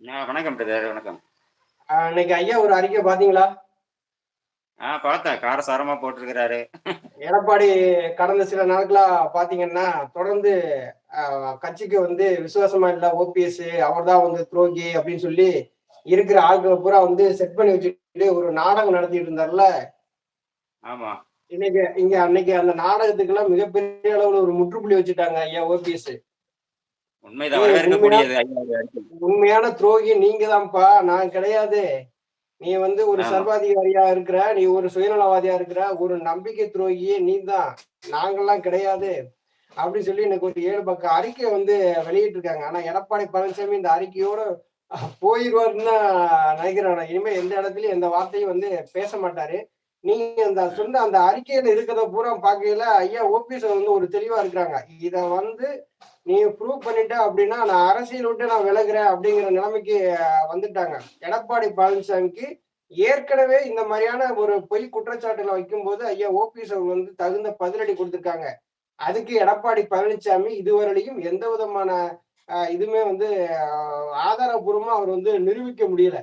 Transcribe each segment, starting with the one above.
வணக்கம் பிரதர் வணக்கம். இன்னைக்கு ஐயா ஒரு அறிக்கை பார்த்தீங்களா? ஆ பார்த்தேன். காரசாரமா போட்டிருக்கிறாரு. எடப்பாடி கடந்த சில நாட்களா பார்த்தீங்கன்னா, தொடர்ந்து கட்சிக்கு வந்து விசுவாசமா இல்ல ஓபிஎஸ் அவர்தான் வந்து துரோகி அப்படின்னு சொல்லி இருக்கிற ஆட்கள பூரா வந்து செட் பண்ணி வச்சுட்டு ஒரு நாடகம் நடத்திட்டு இருந்தார்ல. ஆமா. இன்னைக்கு இங்க அன்னைக்கு அந்த நாடகத்துக்கெல்லாம் மிகப்பெரிய அளவுல ஒரு முற்றுப்புள்ளி வச்சுட்டாங்க ஐயா ஓபிஎஸ். உண்மைதான் வரவேற்கக்கூடியது. உண்மையான துரோகி நீங்க தான்ப்பா. நான் கிடையாது. நீ வந்து ஒரு. சர்வாதிகாரியா இருக்கிற, நீ ஒரு சுயநலவாதியா இருக்கிற, ஒரு நம்பிக்கை துரோகியே நீதான். நாங்கலாம் கிடையாது. அப்படி சொல்லி எனக்கு ஒரு 7 பக்க அறிக்கை வந்து வெளியிட்டிருக்காங்க. ஆனா எடப்பாடி பழனிசாமி இந்த அறிக்கையோட தான் நினைக்கிறேன் நான். இனிமே எந்த இடத்துலயும் எந்த வார்த்தையும் வந்து பேச மாட்டாரு. நீங்க அந்த சொன்ன அந்த அறிக்கையில இருக்கிறத பூரா பார்க்கையில ஐயா ஓபிஎஸ் வந்து ஒரு தெளிவா இருக்கிறாங்க. இத வந்து நீ ப்ரூவ் பண்ணிட்ட அப்படின்னா, நான் அரசியல் விட்டு நான் விலகுறேன் அப்படிங்கிற நிலைமைக்கு வந்துட்டாங்க. எடப்பாடி பழனிசாமிக்கு ஏற்கனவே இந்த மாதிரியான ஒரு பொய் குற்றச்சாட்டுகள வைக்கும்போது ஐயா ஓபிஎஸ் அவங்க வந்து தகுந்த பதிலடி கொடுத்துருக்காங்க அதுக்கு எடப்பாடி பழனிசாமி இதுவரையிலையும் எந்த விதமான இதுமே இதுவுமே வந்து ஆதாரபூர்வமா அவர் வந்து நிரூபிக்க முடியல.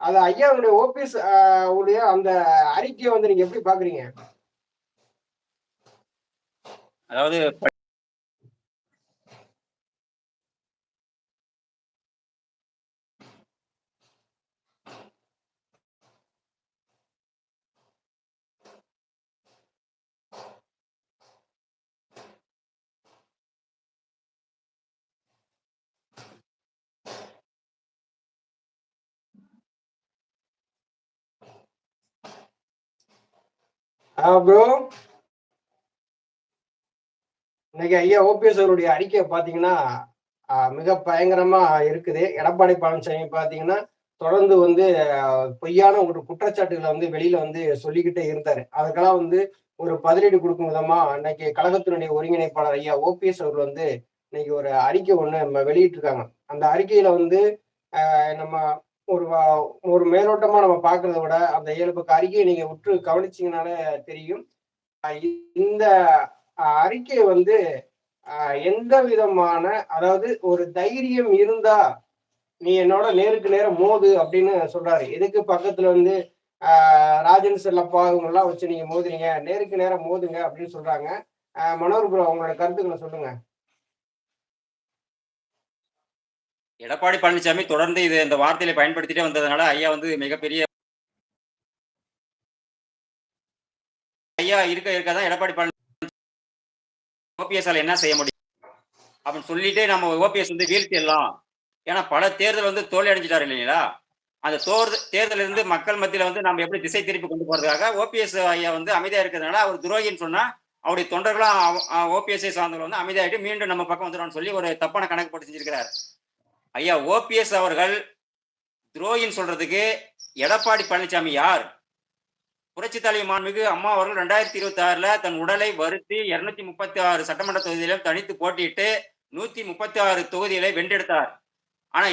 அது ஐயாவுடைய ஓபிஎஸ் உடைய அந்த அறிக்கையை வந்து நீங்க எப்படி பாக்குறீங்க அதாவது ஆ ப்ரோ. இன்னைக்கு ஐயா ஓபிஎஸ் அவருடைய அறிக்கையை பார்த்தீங்கன்னா, மிக பயங்கரமா இருக்குது. எடப்பாடி பழனிசாமி பார்த்தீங்கன்னா, தொடர்ந்து வந்து பொய்யான ஒரு குற்றச்சாட்டுகளை வந்து வெளியில வந்து சொல்லிக்கிட்டே இருந்தாரு. அதுக்கெல்லாம் வந்து ஒரு பதிலீடு கொடுக்கும் விதமா இன்னைக்கு கழகத்தினுடைய ஒருங்கிணைப்பாளர் ஐயா ஓபிஎஸ் அவர்கள் வந்து இன்னைக்கு ஒரு அறிக்கை ஒண்ணு வெளியிட்டு வெளியிட்டிருக்காங்க. அந்த அறிக்கையில வந்து நம்ம ஒரு ஒரு மேலோட்டமா நம்ம பாக்குறத விட, அந்த இயல்புக்கு அறிக்கையை நீங்க உற்று கவனிச்சீங்கனாலே தெரியும். இந்த அறிக்கை வந்து எந்த விதமான அதாவது ஒரு தைரியம் இருந்தா, நீ என்னோட நேருக்கு நேரம் மோது அப்படின்னு சொல்றாரு. எதுக்கு பக்கத்துல வந்து ராஜன் செல்லப்பா இவங்கலாம் வச்சு நீங்க மோதுறீங்க. நேருக்கு நேரம் மோதுங்க அப்படின்னு சொல்றாங்க. மனோர் ப்ரோ அவங்களோட கருத்துக்களை சொல்லுங்க. எடப்பாடி பழனிசாமி தொடர்ந்து இது இந்த வார்த்தையில பயன்படுத்திட்டே வந்ததுனால, ஐயா வந்து மிகப்பெரிய ஐயா இருக்க இருக்கதான் எடப்பாடி பழனிசாமி ஓபிஎஸ்ஸால என்ன செய்ய முடியும்? அப்படின்னு சொல்லிட்டே நம்ம ஓபிஎஸ் வந்து வீழ்த்திடலாம். ஏன்னா பல தேர்தல் வந்து தோல்வி அடைஞ்சிட்டாரு இல்லைங்களா? அந்த தோர் தேர்தல் இருந்து மக்கள் மத்தியில வந்து நம்ம எப்படி திசை திருப்பி கொண்டு போறதுக்காக ஓபிஎஸ் ஐயா வந்து அமைதியா இருக்கிறதுனால, அவர் துரோகின்னு சொன்னா, அவருடைய தொண்டர்களும் ஓபிஎஸ்ஐ சார்ந்தவர்கள் வந்து அமைதியாயிட்டு மீண்டும் நம்ம பக்கம் வந்துடும் சொல்லி ஒரு தப்பான கணக்கு போட்டு செஞ்சிருக்கிறார். ஐயா ஓபிஎஸ் அவர்கள் துரோகின்னு சொல்றதுக்கு எடப்பாடி பழனிசாமி யார்? புரட்சி தலைவி மாண்புமிகு அம்மா அவர்கள் 2026ல தன் உடலை வருத்தி 236 சட்டமன்ற தொகுதியிலும் தனித்து போட்டியிட்டு 136 தொகுதிகளை வென்றெடுத்தார். ஆனா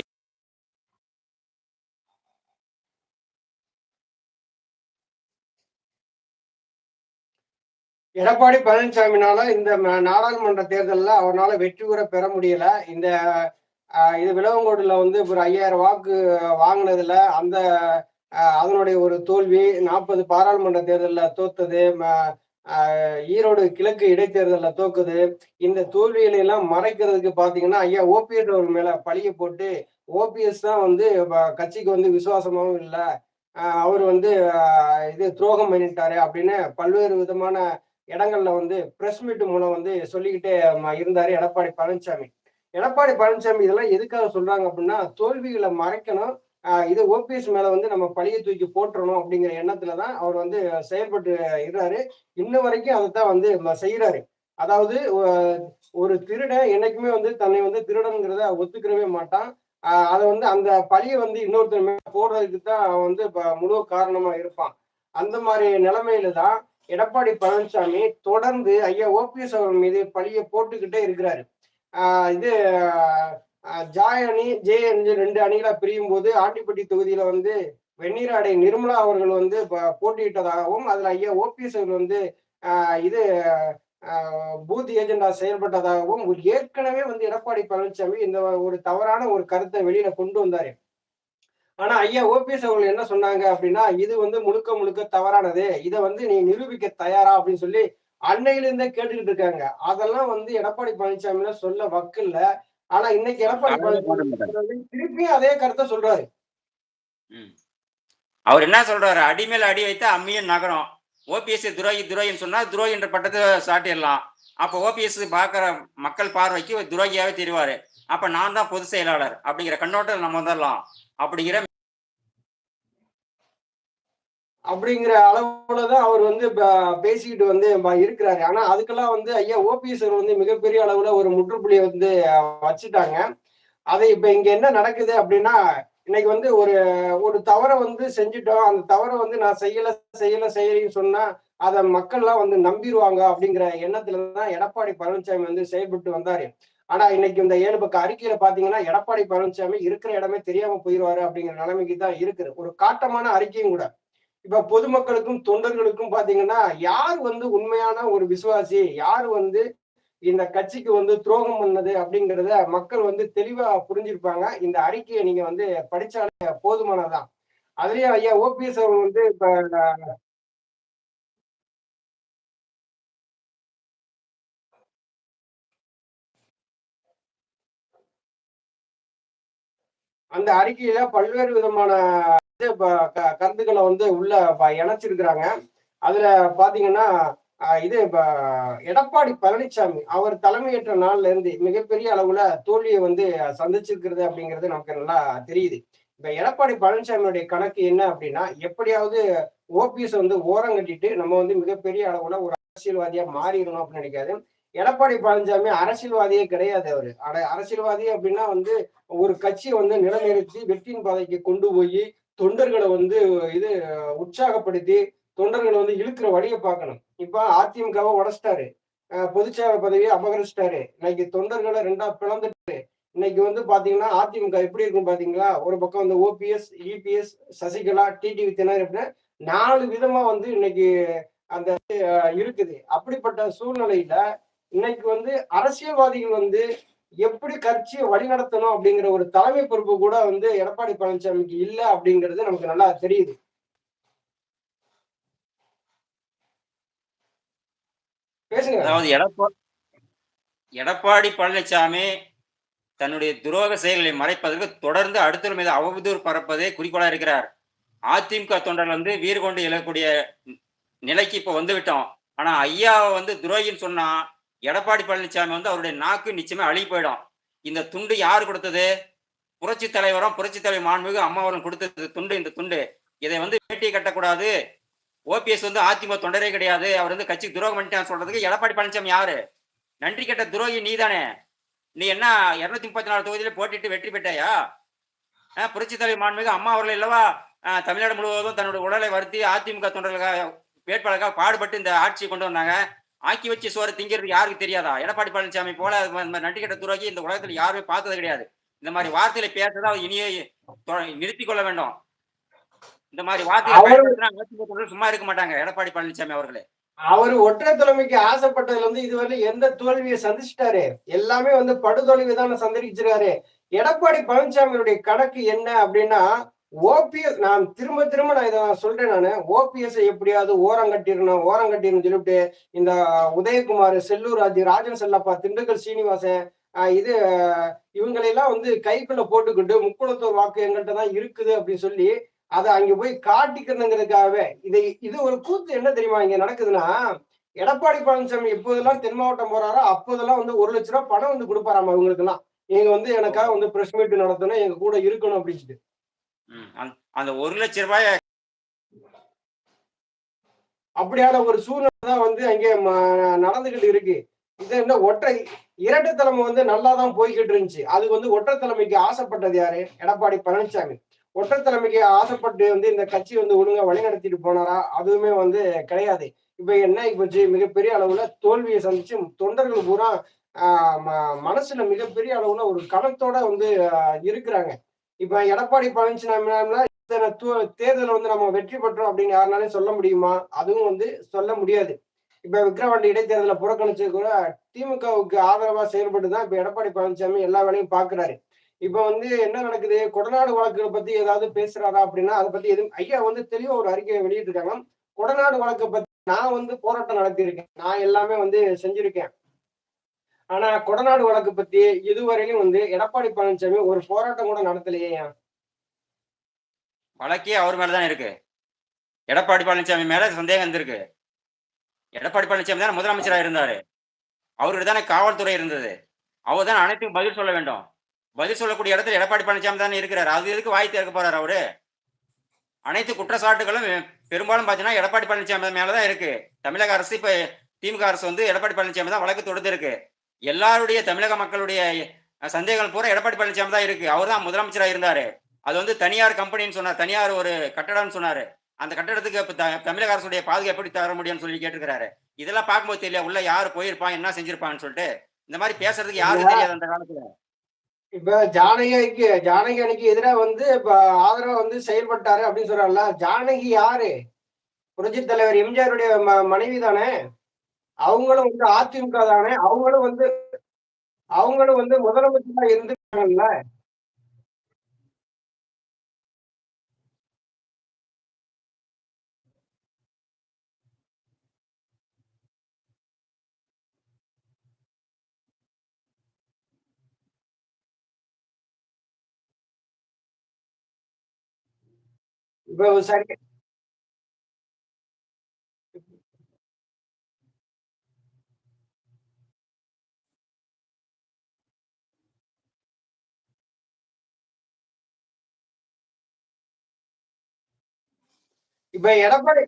எடப்பாடி பழனிசாமினால இந்த நாடாளுமன்ற தேர்தலில் அவரால் வெற்றி பெற முடியல. இந்த இது விளவங்கோடுல வந்து ஒரு 5000 வாக்கு வாங்கினதுல அந்த அதனுடைய ஒரு தோல்வி, 40 பாராளுமன்ற தேர்தலில் தோத்தது, ஈரோடு கிழக்கு இடைத்தேர்தலில் தோக்குது. இந்த தோல்விகளை எல்லாம் மறைக்கிறதுக்கு பார்த்தீங்கன்னா, ஐயா ஓபிஎஸ் அவர் மேலே பழிய போட்டு, ஓபிஎஸ் தான் வந்து கட்சிக்கு வந்து விசுவாசமாகவும் இல்லை அவர் வந்து இது துரோகம் பண்ணிட்டாரு அப்படின்னு பல்வேறு விதமான இடங்கள்ல வந்து பிரஸ் மீட் மூலம் வந்து சொல்லிக்கிட்டே ம இருந்தாரு எடப்பாடி பழனிசாமி. எடப்பாடி பழனிசாமி இதெல்லாம் எதுக்காக சொல்றாங்க அப்படின்னா, தோல்விகளை மறைக்கணும். இது ஓபிஎஸ் மேல வந்து நம்ம பழிய தூக்கி போட்டுறணும் அப்படிங்கிற எண்ணத்துல தான் அவர் வந்து செயல்பட்டு இருக்காரு. இன்ன வரைக்கும் அதைத்தான் வந்து செய்யறாரு அதாவது ஒரு திருடன் என்னைக்குமே வந்து தன்னை வந்து திருடனுங்கிறத ஒத்துக்கிறவே மாட்டான். அதை வந்து அந்த பழியை வந்து இன்னொருத்தர் மேல போடுறதுக்கு தான் அவன் வந்து ப முழு காரணமா இருப்பான். அந்த மாதிரி நிலைமையில தான் எடப்பாடி பழனிசாமி தொடர்ந்து ஐயா ஓபிஎஸ் அவர் மீது பழிய போட்டுக்கிட்டே இருக்கிறாரு. இது அ ஜாய் அணி, ஜே அணி 2 அணிகளா பிரியும்போது ஆண்டிப்பட்டி தொகுதியில வந்து வெந்நீராடை நிர்மலா அவர்கள் வந்து போட்டியிட்டதாகவும், அதுல ஐயா ஓபிஎஸ் அவர்கள் வந்து இது பூத் ஏஜெண்டா செயல்பட்டதாகவும் ஏற்கனவே வந்து எடப்பாடி பழனிசாமி இந்த ஒரு தவறான ஒரு கருத்தை வெளியில கொண்டு வந்தாரு. ஆனா ஐயா ஓபிஎஸ் அவர்கள் என்ன சொன்னாங்க அப்படின்னா இது வந்து முழுக்க முழுக்க தவறானது. இதை வந்து நீ நிரூபிக்க தயாரா அப்படின்னு சொல்லி அன்னையில இருந்தே கேட்டுக்கிட்டு இருக்காங்க. அதெல்லாம் வந்து எடப்பாடி பழனிசாமியில சொல்ல வக்கில்ல ஆனா இன்னைக்கு எடப்பாடி பழனிசாமி திருப்பியும் அதே கருத்தை சொல்றாரு. அவர் என்ன சொல்றாரு? அடி மேல அடி வைத்தா அம்மியும் நகரம். ஓபிஎஸ் துரோகி துரோகின்னு சொன்னா துரோகி என்ற பட்டத்தை சாட்டிடலாம். அப்போ ஓபிஎஸ் பார்க்குற மக்கள் பார்வைக்கு துரோகியாவே தெரிவாரு. அப்ப நான் தான் பொதுச் செயலாளர் அப்படிங்கிற கண்ணோட்டம் நம்ம வந்துடலாம். அப்படிங்கிற அப்படிங்கிற அளவுலதான் அவர் வந்து பேசிக்கிட்டு வந்து இருக்கிறாரு. ஆனா அதுக்கெல்லாம் வந்து ஐயா ஓபிஎஸ் வந்து மிகப்பெரிய அளவுல ஒரு முற்றுப்புள்ளியை வந்து வச்சுட்டாங்க. அதை இப்ப இங்க என்ன நடக்குது அப்படின்னா இன்னைக்கு வந்து ஒரு ஒரு தவறை வந்து செஞ்சுட்டோம். அந்த தவறை வந்து நான் செய்யல செய்யல செய்யலைன்னு சொன்னா அதை மக்கள்லாம் வந்து நம்பிடுவாங்க அப்படிங்கிற எண்ணத்துல தான் எடப்பாடி பழனிசாமி வந்து செயல்பட்டு வந்தாரு. ஆனா இன்னைக்கு இந்த ஏழு பக்க அறிக்கையில பாத்தீங்கன்னா எடப்பாடி பழனிசாமி இருக்கிற இடமே தெரியாம போயிடுவாரு அப்படிங்கிற நிலைமைக்கு தான் இருக்குது. ஒரு காட்டமான அறிக்கையும் கூட. இப்ப பொதுமக்களுக்கும் தொண்டர்களுக்கும் பாத்தீங்கன்னா யார் வந்து உண்மையான ஒரு விசுவாசி யார் வந்து இந்த கட்சிக்கு வந்து துரோகம் பண்ணது அப்படிங்கறத மக்கள் வந்து தெளிவா புரிஞ்சிருப்பாங்க. இந்த அறிக்கையை நீங்க வந்து படிச்சாலே போதுமானதான் அதுலயும் ஐயா ஓபிஎஸ் அவர்கள் வந்து இப்ப அந்த அறிக்கையில பல்வேறு விதமான கருத்துக்களை வந்து உள்ள ப- இணைச்சிருக்கிறாங்க. அதுல பாத்தீங்கன்னா இது எடப்பாடி பழனிசாமி அவர் தலைமையேற்ற நாள்ல இருந்து மிகப்பெரிய அளவுல தோல்வியை வந்து சந்திச்சிருக்கிறது அப்படிங்கிறது நமக்கு நல்லா தெரியுது. இப்ப எடப்பாடி பழனிசாமியுடைய கணக்கு என்ன அப்படின்னா எப்படியாவது ஓபிஎஸ் வந்து ஓரம் கட்டிட்டு நம்ம வந்து மிகப்பெரிய அளவுல ஒரு அரசியல்வாதியா மாறிடணும் அப்படின்னு நினைக்காது. எடப்பாடி பழனிசாமி அரசியல்வாதியே கிடையாது அவரு. அரசியல்வாதி அப்படின்னா வந்து ஒரு கட்சியை வந்து நிலைநிறுத்தி வெற்றியின் பாதைக்கு கொண்டு போய் தொண்டர்களை வந்து இது உற்சாகப்படுத்தி தொண்டர்களை வந்து இழுக்கிற வழியை பார்க்கணும். இப்ப அதிமுகவை உடச்சிட்டாரு. அஹ் பொதுச்சேவை பதவியை அபகரிச்சிட்டாரு. இன்னைக்கு தொண்டர்களை ரெண்டா பிளந்துட்டாரு இன்னைக்கு வந்து பாத்தீங்கன்னா அதிமுக எப்படி இருக்கும் பாத்தீங்களா? ஒரு பக்கம் வந்து ஓபிஎஸ் இபிஎஸ் சசிகலா டிடிவி தினர் அப்படின்னா நாலு விதமா வந்து இன்னைக்கு அந்த இருக்குது. அப்படிப்பட்ட சூழ்நிலையில இன்னைக்கு வந்து அரசியல்வாதிகள் வந்து எப்படி கட்சியை வழிநடத்தணும் அப்படிங்கிற ஒரு தலைமை பொறுப்பு கூட வந்து எடப்பாடி பழனிசாமிக்கு இல்ல அப்படிங்கிறது நமக்கு நல்லா தெரியுது. பேசுங்க. அதாவது எடப்பா எடப்பாடி பழனிசாமி தன்னுடைய துரோக செயல்களை மறைப்பதற்கு தொடர்ந்து அடுத்தவர் மீது அவதூறு பரப்பதே குறிக்கோளா இருக்கிறார். அதிமுக தொண்டர்கள் வந்து வீறு கொண்டு எழக்கூடிய நிலைக்கு இப்ப வந்து விட்டோம் ஆனா ஐயாவை வந்து துரோகின்னு சொன்னா எடப்பாடி பழனிசாமி வந்து அவருடைய நாக்கு நிச்சயமா அழி போயிடும். இந்த துண்டு யார் கொடுத்தது? புரட்சி தலைவரும் புரட்சி தலைவர் மாண்புமிகு அம்மாவரும் கொடுத்தது துண்டு இந்த துண்டு. இதை வந்து பேட்டி கட்டக்கூடாது. ஓபிஎஸ் வந்து அதிமுக தொண்டரே கிடையாது. அவர் வந்து கட்சி துரோகம் பண்ணிட்டான் சொல்றதுக்கு எடப்பாடி பழனிசாமி யாரு? நன்றி கெட்ட துரோகி நீதானே. நீ என்ன இருநூத்தி முப்பத்தி நாலு தொகுதியில போட்டிட்டு வெற்றி பெற்றாயா? புரட்சி தலைவர் மாண்புமிகு அம்மா அவர்கள் இல்லவா? தமிழ்நாடு முழுவதும் தன்னுடைய உடலை வருத்தி அதிமுக தொண்டர்களுக்காக வேட்பாளருக்காக பாடுபட்டு இந்த ஆட்சியை கொண்டு வந்தாங்க. ஆக்கி வச்சு சோறு திங்கிறதுக்கு யாருக்கு தெரியாதா? எடப்பாடி பழனிசாமி போல அது மாதிரி- இந்த உலகத்துல யாருமே பார்த்தது கிடையாது. இந்த மாதிரி வார்த்தையில பேசுறதை இனியே தொ- நிறுத்திக் கொள்ள வேண்டும். இந்த மாதிரி தொண்டர்கள் சும்மா இருக்க மாட்டாங்க எடப்பாடி பழனிசாமி அவர்களே. அவர் ஒற்றை தலைமைக்கு ஆசைப்பட்டதுல இருந்து இதுவரை எந்த தோல்வியை சந்திச்சிட்டாரு? எல்லாமே வந்து படுதோல்வி தானே சந்திச்சிருக்காரு. எடப்பாடி பழனிசாமியுடைய கணக்கு என்ன அப்படின்னா ஓபிஎஸ் நான் திரும்ப திரும்ப நான் இதை நான் சொல்றேன் நான். ஓபிஎஸ் எப்படியாவது ஓரம் கட்டிடணும் ஓரம் கட்டிடணும் சொல்லிட்டு இந்த உதயகுமார் செல்லூர் ஆதி ராஜன் செல்லப்பா திண்டுக்கல் சீனிவாசன் இது இவங்களெல்லாம் வந்து கைக்குள்ள போட்டுக்கிட்டு முக்குளத்தூர் வாக்கு எங்கள்கிட்ட தான் இருக்குது அப்படின்னு சொல்லி அதை அங்க போய் காட்டிக்கிறதுங்கிறதுக்காகவே. இதை இது ஒரு கூத்து என்ன தெரியுமா இங்க நடக்குதுன்னா எடப்பாடி பழனிசாமி எப்போதெல்லாம் தென் மாவட்டம் போறாரோ அப்போதெல்லாம் வந்து ஒரு லட்ச ரூபாய் பணம் வந்து கொடுப்பாராமா அவங்களுக்கு எல்லாம் நீங்க வந்து எனக்காக வந்து பிரஸ் மீட் நடத்தணும் எங்க கூட இருக்கணும் அப்படின்னு சொல்லிட்டு. அந்த- ஒரு லட்ச ரூபாய அப்படியான ஒரு சூழ்நிலை தான் வந்து அங்கே நடந்துகிட்டு இருக்கு. இது என்ன ஒற்றை இரட்டைத்தலைமை வந்து நல்லா தான் போய்கிட்டு இருந்துச்சு. அது வந்து ஒற்றைத்தலைமைக்கு ஆசைப்பட்டது யாரு? எடப்பாடி பழனிசாமி ஒற்றைத்தலைமைக்கு ஆசைப்பட்டு வந்து இந்த கட்சி வந்து ஒழுங்கா வழிநடத்திட்டு போனாரா? அதுவுமே வந்து கிடையாது. இப்ப என்ன இப்ப மிகப்பெரிய அளவுல தோல்வியை சந்திச்சு தொண்டர்கள் பூரா ஆஹ் ம- மனசுல மிகப்பெரிய அளவுல ஒரு கணத்தோட வந்து இருக்கிறாங்க. இப்ப எடப்பாடி பழனிசாமி இத்தனை தூ- வந்து நம்ம வெற்றி பெற்றோம் அப்படின்னு யாருனாலும் சொல்ல முடியுமா? அதுவும் வந்து சொல்ல முடியாது. இப்ப விக்ரவாண்டி இடைத்தேர்தலை புறக்கணிச்சு கூட திமுகவுக்கு ஆதரவா செயல்பட்டு தான் இப்ப எடப்பாடி பழனிசாமி எல்லா வேலையும் பாக்குறாரு. இப்ப வந்து என்ன நடக்குது? கொடநாடு வழக்குகளை பத்தி ஏதாவது பேசுறாரா அப்படின்னா அதை பத்தி எதுவும் ஐயா வந்து தெளிவா ஒரு அறிக்கையை வெளியிட்டிருக்காங்க. கொடநாடு வழக்கை பத்தி நான் வந்து போராட்டம் நடத்தியிருக்கேன். நான் எல்லாமே வந்து செஞ்சிருக்கேன். ஆனா கொடநாடு வழக்கு பத்தி இதுவரையிலும் வந்து எடப்பாடி பழனிசாமி ஒரு போராட்டம் கூட நடத்தலையே வழக்கே அவர் மேலதான் இருக்கு. எடப்பாடி பழனிசாமி மேல சந்தேகம் இருந்திருக்கு. எடப்பாடி பழனிசாமி தானே முதலமைச்சராக இருந்தாரு. அவருக்கு தானே காவல்துறை இருந்தது. அவர் தான் அனைத்துக்கும் பதில் சொல்ல வேண்டும். பதில் சொல்லக்கூடிய இடத்துல எடப்பாடி பழனிசாமி தானே இருக்கிறார். அது எதுக்கு வாய் திறக்க போறாரு அவரு? அனைத்து குற்றச்சாட்டுகளும் பெரும்பாலும் பார்த்தீங்கன்னா எடப்பாடி பழனிசாமி மேலதான் இருக்கு. தமிழக அரசு இப்ப திமுக அரசு வந்து எடப்பாடி பழனிசாமி தான் வழக்கு தொடுத்திருக்கு. எல்லாருடைய தமிழக மக்களுடைய சந்தேகங்கள் பூரா எடப்பாடி பழனிசாமி தான் இருக்கு. அவர் தான் முதலமைச்சராக இருந்தாரு. அது வந்து தனியார் கம்பெனின்னு சொன்னார். தனியார் ஒரு கட்டடம்னு சொன்னாரு. அந்த கட்டடத்துக்கு இப்ப தமிழக அரசுடைய பாதுகாப்பு எப்படி தர முடியும்னு சொல்லி கேட்டிருக்கிறாரு. இதெல்லாம் பார்க்கும்போது தெரியல. உள்ள யார் போயிருப்பான் என்ன செஞ்சிருப்பான்னு சொல்லிட்டு. இந்த மாதிரி பேசுறதுக்கு யாருக்கு தெரியாது அந்த காலத்துல. இப்ப ஜானகிக்கு ஜானகி அணிக்கு எதிராக வந்து இப்ப ஆதரவா வந்து செயல்பட்டாரு அப்படின்னு சொல்றாருல ஜானகி யாரு? புரட்சி தலைவர் எம்ஜிஆருடைய மனைவி தானே அவங்களும் வந்து அதிமுக தானே? அவங்களும் வந்து அவங்களும் வந்து முதலமைச்சரா இருந்துட்டாங்கல்ல? இப்ப சரி. இப்ப எடப்பாடி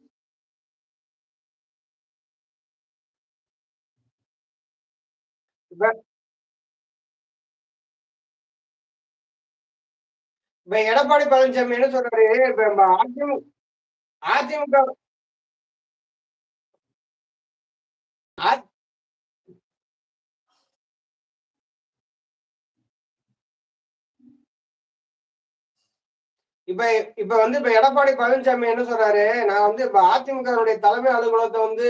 இப்ப இப்ப எடப்பாடி பழனிசாமி என்ன சொல்றாரு. இப்ப நம்ம அதிமுக அதிமுக இப்ப இப்ப வந்து இப்ப எடப்பாடி பழனிசாமி என்ன சொல்றாரு? நான் வந்து இப்ப அதிமுகவுடைய தலைமை அலுவலகத்தை வந்து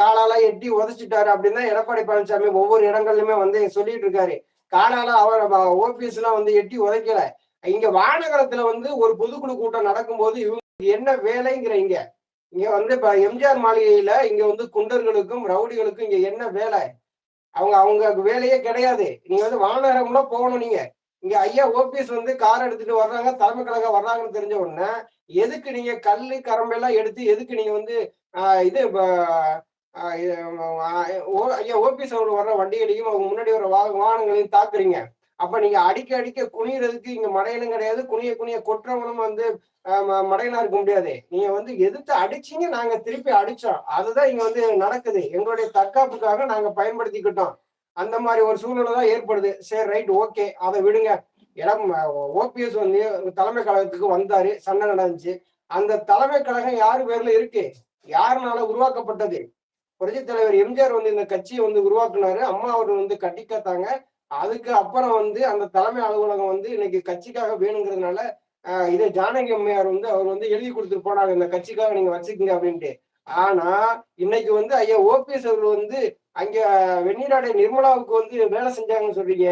காலால எட்டி உதச்சிட்டாரு அப்படின்னு தான் எடப்பாடி பழனிசாமி ஒவ்வொரு இடங்கள்லயுமே வந்து சொல்லிட்டு இருக்காரு. காலால அவர் ஓபிஎஸ் எல்லாம் வந்து எட்டி உதைக்கல. இங்க வானகரத்துல வந்து ஒரு பொதுக்குழு கூட்டம் நடக்கும்போது இவங்களுக்கு என்ன வேலைங்கிற இங்க இங்க வந்து இப்ப எம்ஜிஆர் மாளிகையில இங்க வந்து குண்டர்களுக்கும் ரவுடிகளுக்கும் இங்க என்ன வேலை? அவங்க அவங்க வேலையே கிடையாது. நீங்க வந்து வானகரம்லாம் போகணும் நீங்க. இங்க ஐயா ஓபிஎஸ் வந்து கார் எடுத்துட்டு வர்றாங்க தலைமை கழகம் வர்றாங்கன்னு தெரிஞ்ச உடனே எதுக்கு நீங்க கல் கரம்பெல்லாம் எடுத்து எதுக்கு நீங்க வந்து இது ஓ- ஐயா ஓபிஎஸ் அவர் வர்ற வண்டிகளையும் அவங்க முன்னாடி வர வாகனங்களையும் தாக்குறீங்க. அப்ப நீங்க அடிக்க அடிக்க குனியறதுக்கு இங்க மடையனும் கிடையாது. குனிய குனிய கொற்றவனும் வந்து ம- மடையனா இருக்க முடியாது. நீங்க வந்து எதிர்த்து அடிச்சீங்க நாங்க திருப்பி அடிச்சோம். அதுதான் இங்க வந்து நடக்குது. எங்களுடைய தற்காப்புக்காக நாங்க பயன்படுத்திக்கிட்டோம். அந்த மாதிரி ஒரு சூழ்நிலை தான் ஏற்படுது. சரி ரைட் ஓகே அதை விடுங்க. இடம் ஓபிஎஸ் வந்து தலைமை கழகத்துக்கு வந்தாரு. சண்டை நடந்துச்சு. அந்த தலைமை கழகம் யாரு பேர்ல இருக்கு? யாருனால உருவாக்கப்பட்டது? புரட்சி தலைவர் எம்ஜிஆர் வந்து இந்த கட்சியை வந்து உருவாக்குனாரு. அம்மா அவர் வந்து கட்டிக்காத்தாங்க. அதுக்கு அப்புறம் வந்து அந்த தலைமை அலுவலகம் வந்து இன்னைக்கு கட்சிக்காக வேணுங்கிறதுனால இதை ஜானகி அம்மையார் வந்து அவர் வந்து எழுதி கொடுத்துட்டு போனாங்க. இந்த கட்சிக்காக நீங்க வச்சுக்கீங்க அப்படின்ட்டு. ஆனா இன்னைக்கு வந்து ஐயா ஓபிஎஸ் அவர்கள் வந்து அங்க வெந்நீராடை நிர்மலாவுக்கு வந்து வேலை செஞ்சாங்கன்னு சொல்றீங்க.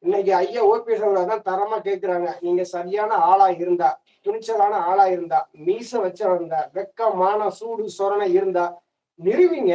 இன்னைக்கு ஐயா ஓபிஎஸ் அவர்கள் அதான் தரமா கேட்கிறாங்க நீங்க சரியான ஆளா இருந்தா துணிச்சலான ஆளா இருந்தா மீச வச்சிருந்தா இருந்தா வெக்கமான சூடு சொரணை இருந்தா நிறுவிங்க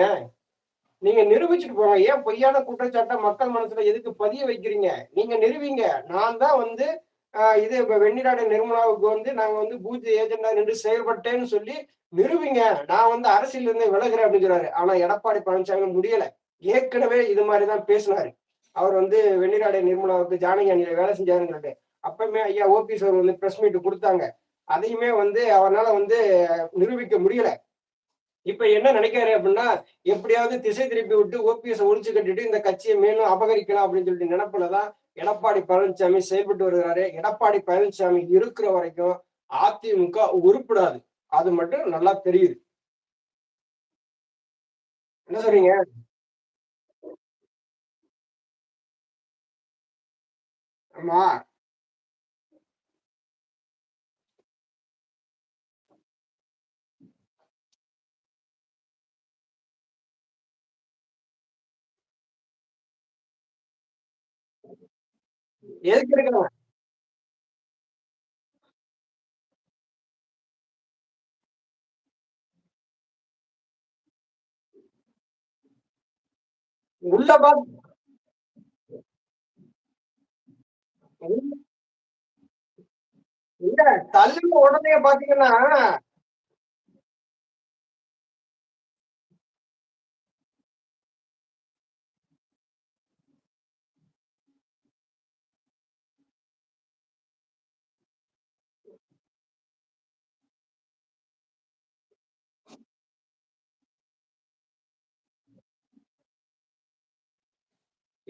நீங்க நிரூபிச்சுட்டு போங்க. ஏன் பொய்யான குற்றச்சாட்டை மக்கள் மனசுல எதுக்கு பதிய வைக்கிறீங்க? நீங்க நிறுவிங்க நான் தான் வந்து இது இப்ப வெண்ணிராடை நிர்மலாவுக்கு வந்து நாங்க வந்து பூஜை ஏஜெண்டா நின்று செயல்பட்டேன்னு சொல்லி நிறுவிங்க நான் வந்து அரசியல் இருந்து விலகுறேன் அப்படின்னு சொல்றாரு. ஆனா எடப்பாடி பழனிசாமி முடியல. ஏற்கனவே இது மாதிரிதான் பேசினாரு. அவர் வந்து வெண்ணிராடை நிர்மலாவுக்கு ஜானகி அணியில வேலை செஞ்சாருங்கிறது. அப்பவுமே ஐயா ஓபிஎஸ் அவர் வந்து பிரஸ் மீட் கொடுத்தாங்க. அதையுமே வந்து அவரால வந்து நிரூபிக்க முடியல. இப்ப என்ன நினைக்காரு அப்படின்னா எப்படியாவது திசை திருப்பி விட்டு ஓபிஎஸ் ஒழிச்சு கட்டிட்டு இந்த கட்சியை மேலும் அபகரிக்கலாம் அப்படின்னு சொல்லிட்டு நினைப்புலதான் எடப்பாடி பழனிசாமி செயல்பட்டு வருகிறாரு எடப்பாடி பழனிசாமி இருக்கிற வரைக்கும் அதிமுக உருப்பிடாது. அது மட்டும் நல்லா தெரியுது. என்ன சொல்றீங்க? ஆமா. எதுக்கு எடுக்கிறாங்க? உள்ள பாத் இல்ல தள்ளுன உடனே பாத்தீங்கன்னா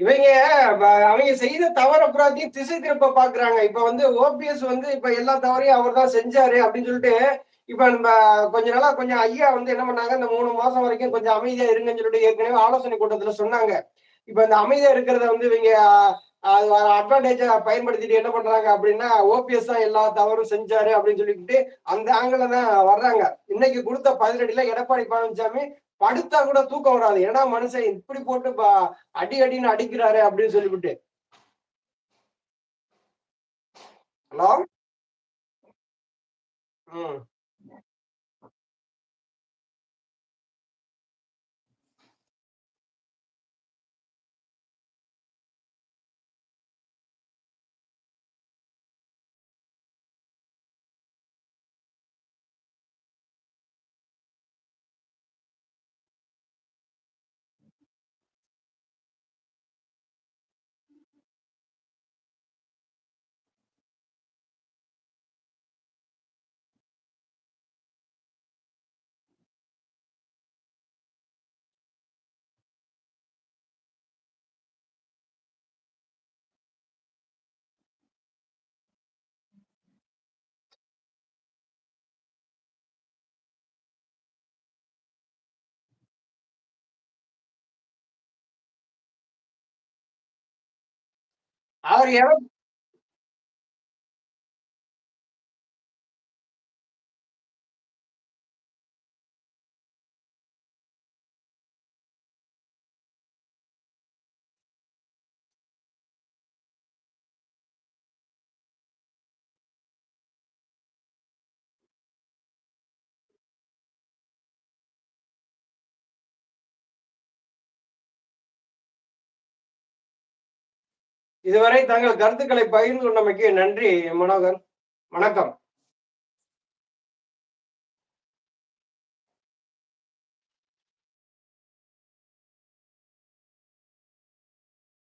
இவங்க அவங்க செய்த தவற அப்புறத்தையும் திசை திருப்ப பாக்குறாங்க இப்ப வந்து ஓபிஎஸ் வந்து இப்ப எல்லா தவறையும் அவர் தான் செஞ்சாரு அப்படின்னு சொல்லிட்டு, இப்ப நம்ம கொஞ்ச நாளா கொஞ்சம் ஐயா வந்து என்ன பண்ணாங்க, இந்த மூணு மாசம் வரைக்கும் கொஞ்சம் அமைதியா இருங்கன்னு சொல்லிட்டு ஏற்கனவே ஆலோசனை கூட்டத்துல சொன்னாங்க. இப்ப இந்த அமைதியா இருக்கிறத வந்து இவங்க அது அட்வான்டேஜா பயன்படுத்திட்டு என்ன பண்றாங்க அப்படின்னா, ஓபிஎஸ் தான் எல்லா தவறும் செஞ்சாரு அப்படின்னு சொல்லிக்கிட்டு அந்த ஆங்கில தான் வர்றாங்க. இன்னைக்கு கொடுத்த பதிலடியில எடப்பாடி பழனிசாமி படுத்தா கூட தூக்கம் வராது. ஏன்னா மனுஷன் இப்படி போட்டு அடி அடின்னு அடிக்கிறாரு அப்படின்னு சொல்லிவிட்டு. ஹலோ? ம். அவர் எவ இதுவரை தங்கள் கருத்துக்களை பகிர்ந்து கொண்டமைக்கு நன்றி மனோகர். வணக்கம்.